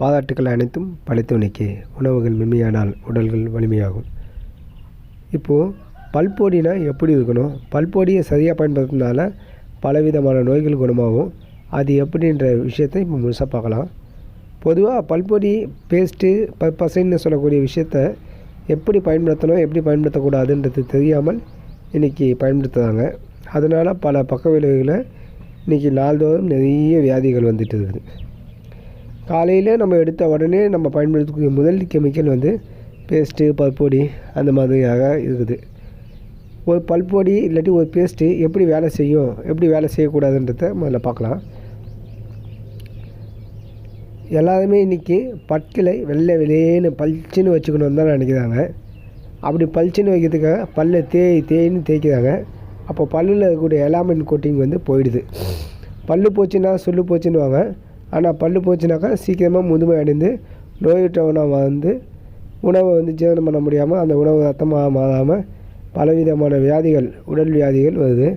பாராட்டுக்கள் அனைத்தும் படைத்தவனுக்கே. உணவுகள் மென்மையானால் உடல்கள் வலிமையாகும். இப்போது பல்பொடினா எப்படி இருக்கணும்? பல்பொடியை சரியாக பயன்படுத்தினால பலவிதமான நோய்கள் குணமாகும். அது எப்படின்ற விஷயத்தை இப்போ முழுசாக பார்க்கலாம். பொதுவாக பல்பொடி பேஸ்ட்டு ப பசைன்னு சொல்லக்கூடிய விஷயத்த எப்படி பயன்படுத்தணும் எப்படி பயன்படுத்தக்கூடாதுன்றது தெரியாமல் இன்றைக்கி பயன்படுத்துகிறாங்க அதனால் பல பக்க விளைவுகளை இன்றைக்கி நாள்தோறும் நிறைய வியாதிகள் வந்துட்டு இருக்குது. காலையில் நம்ம எடுத்த உடனே நம்ம பயன்படுத்தக்கூடிய முதல் கெமிக்கல் வந்து பேஸ்ட்டு பல்பொடி அந்த மாதிரியாக இருக்குது. ஒரு பல்பொடி இல்லாட்டி ஒரு பேஸ்ட்டு எப்படி வேலை செய்யும் எப்படி வேலை செய்யக்கூடாதுன்றத முதல்ல பார்க்கலாம். எல்லாருமே இன்றைக்கி பற்களை வெள்ளை வெளியேன்னு பளிச்சுன்னு வச்சுக்கணுன்னு தான் நினைக்கிறாங்க. அப்படி பளிச்சுன்னு வைக்கிறதுக்காக பல்லை தேய் தேயின்னு தேய்க்கிறாங்க. அப்போ பல்லில் இருக்கக்கூடிய எலாமின் கோட்டிங் வந்து போயிடுது. பல்லு போச்சுன்னா சொல்லு போச்சுன்னுவாங்க. ஆனால் பல்லு போச்சுனாக்கா சீக்கிரமாக முதுமை அடைந்து நோயுற்றவனாக வந்து உணவை வந்து ஜீரணம் பண்ண முடியாமல் அந்த உணவு ரத்தமாக மாறாமல் பலவிதமான வியாதிகள் உடல் வியாதிகள் வருது.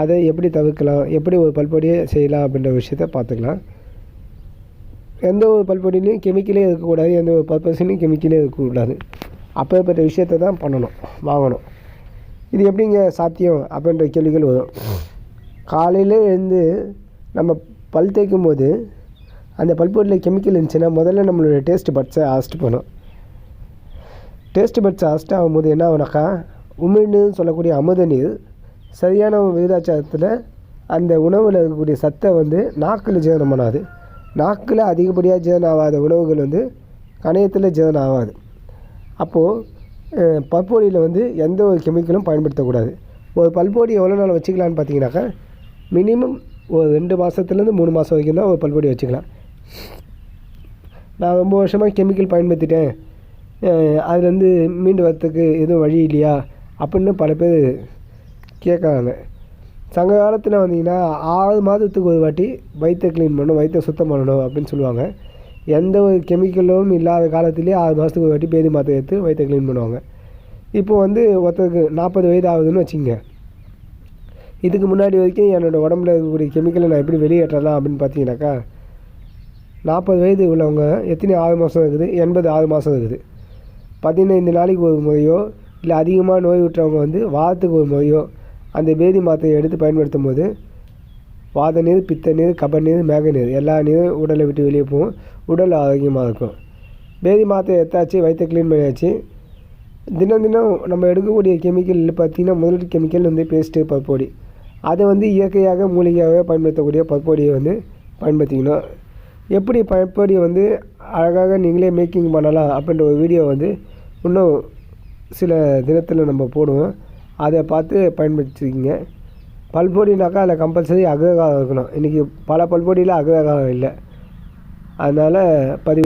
அதை எப்படி தவிர்க்கலாம்? எப்படி ஒரு பல்பொடியை செய்யலாம் அப்படின்ற விஷயத்த பார்த்துக்கலாம். எந்த ஒரு பல்பொடியிலையும் கெமிக்கலே இருக்கக்கூடாது. எந்த ஒரு பர்பஸ்லையும் கெமிக்கலே இருக்கக்கூடாது. அப்பேற்பட்ட விஷயத்தை தான் பண்ணணும் வாங்கணும். இது எப்படிங்க சாத்தியம் அப்படின்ற கேள்விகள் வரும். காலையில் எழுந்து நம்ம பல் தேய்க்கும் போது அந்த பல்பொருளில் கெமிக்கல் இருந்துச்சுன்னா முதல்ல நம்மளோட டேஸ்ட் பட்ஸை அரெஸ்ட் பண்ணும் டேஸ்ட் பட்ஸ் அரெஸ்ட் ஆகும்போது என்ன ஆகுனாக்கா உமிழ்னு சொல்லக்கூடிய அமுத நீர் சரியான விகிதாச்சாரத்தில் அந்த உணவில் இருக்கக்கூடிய சத்தை வந்து நாக்கில் ஜீரணம் பண்ணாது. நாக்கில் அதிகப்படியாக ஜீரணம் ஆகாத உணவுகள் வந்து கணையத்தில் ஜீரணம் ஆகாது. அப்போது பல்பொடியில் வந்து எந்த ஒரு கெமிக்கலும் பயன்படுத்தக்கூடாது. ஒரு பல்பொடி எவ்வளோ நாள் வச்சுக்கலான்னு பார்த்தீங்கன்னாக்கா மினிமம் ஒரு ரெண்டு மாதத்துலேருந்து மூணு மாதம் வரைக்கும் தான் ஒரு பல்பொடி வச்சுக்கலாம். நான் ரொம்ப வருஷமாக கெமிக்கல் பயன்படுத்திட்டேன். அதுலேருந்து மீண்டு வரத்துக்கு எதுவும் வழி இல்லையா? அப்படின்னு பல பேர் கேட்குறாங்க. சங்க காலத்தில் வந்தீங்கன்னா ஆறு மாதத்துக்கு ஒரு வாட்டி வயிற்றை க்ளீன் பண்ணணும் வயிற்றை சுத்தம் பண்ணணும் அப்படின்னு சொல்லுவாங்க. எந்த ஒரு கெமிக்கலும் இல்லாத காலத்துலேயே ஆறு மாதத்துக்கு ஒரு வாட்டி பேதி மாத்திரை எடுத்து வயிற்றை க்ளீன் பண்ணுவாங்க. இப்போ வந்து ஒருத்தருக்கு நாற்பது வயது ஆகுதுன்னு வச்சுங்க இதுக்கு முன்னாடி வரைக்கும் என்னோடய உடம்புல இருக்கக்கூடிய கெமிக்கலை நான் எப்படி வெளியேற்றலாம் அப்படின்னு பார்த்தீங்கன்னாக்கா நாற்பது வயது உள்ளவங்க எத்தனை ஆறு மாதம் இருக்குது? எண்பது ஆறு மாதம் இருக்குது. பதினைந்து நாளைக்கு ஒரு முறையோ இல்லை அதிகமாக நோய் விட்டுறவங்க வந்து வாரத்துக்கு ஒரு முறையோ அந்த பேதி மாத்திரையை எடுத்து பயன்படுத்தும் போது வாத நீர் பித்த நீர் கப நீர் மேக நீர் எல்லா நீரும் உடலை விட்டு வெளியே போகும். உடல் ஆரோக்கியமாக இருக்கும். பேதி மாத்திரை எடுத்தாச்சு வயிற்றை க்ளீன் பண்ணியாச்சு. தினம் தினம் நம்ம எடுக்கக்கூடிய கெமிக்கல் பார்த்திங்கன்னா முதல் கெமிக்கல் வந்து பேஸ்ட்டு பற்பொடி அதை வந்து இயற்கையாக மூலிகையாக பயன்படுத்தக்கூடிய பற்பொடியை வந்து பயன்படுத்திக்கணும். எப்படி பற்பொடியை வந்து அழகாக நீங்களே மேக்கிங் பண்ணலாம் அப்படின்ற ஒரு வீடியோ வந்து இன்னும் சில தினத்தில் நம்ம போடுவோம். அதை பார்த்து பயன்படுத்திக்கிங்க. பல்பொடினாக்கா அதில் கம்பல்சரி அகரகாரம் இருக்கணும். இன்றைக்கி பல பல்பொடியில் அகரகாரம் இல்லை. அதனால் பதிவு